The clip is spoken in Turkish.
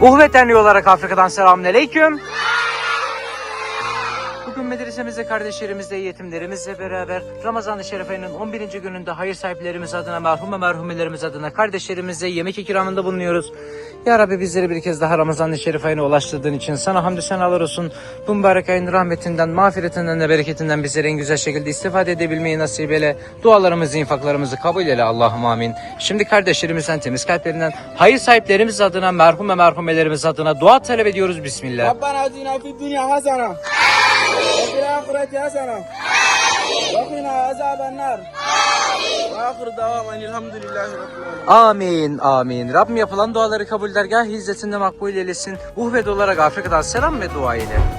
Uhvet Derneği olarak Afrika'dan selamünaleyküm gün medresemizde kardeşlerimizle, yetimlerimizle beraber Ramazan-ı Şerif ayının 11. gününde hayır sahiplerimiz adına, merhum ve merhumelerimiz adına kardeşlerimize yemek ikramında bulunuyoruz. Ya Rabbi bizleri bir kez daha Ramazan-ı Şerif ayına ulaştırdığın için sana hamdü senalar olsun. Bu mübarek ayın rahmetinden, mağfiretinden ve bereketinden bizlere en güzel şekilde istifade edebilmeyi nasip eyle. Dualarımızı, infaklarımızı kabul eyle Allah'ım amin. Şimdi kardeşlerimizden, temiz kalplerinden, hayır sahiplerimiz adına, merhum ve merhumelerimiz adına dua talep ediyoruz. Bismillah. Rabbana azina fid dünya hazana. وفي الاخره حسنه وقنا عذاب النار واخر دعوانا أن الحمد لله رب العالمين Amin, amin. Rabbim yapılan duaları kabul dergah hizmetinde makbul eylesin. Uhved olarak Afrika'dan selam ve dua ile.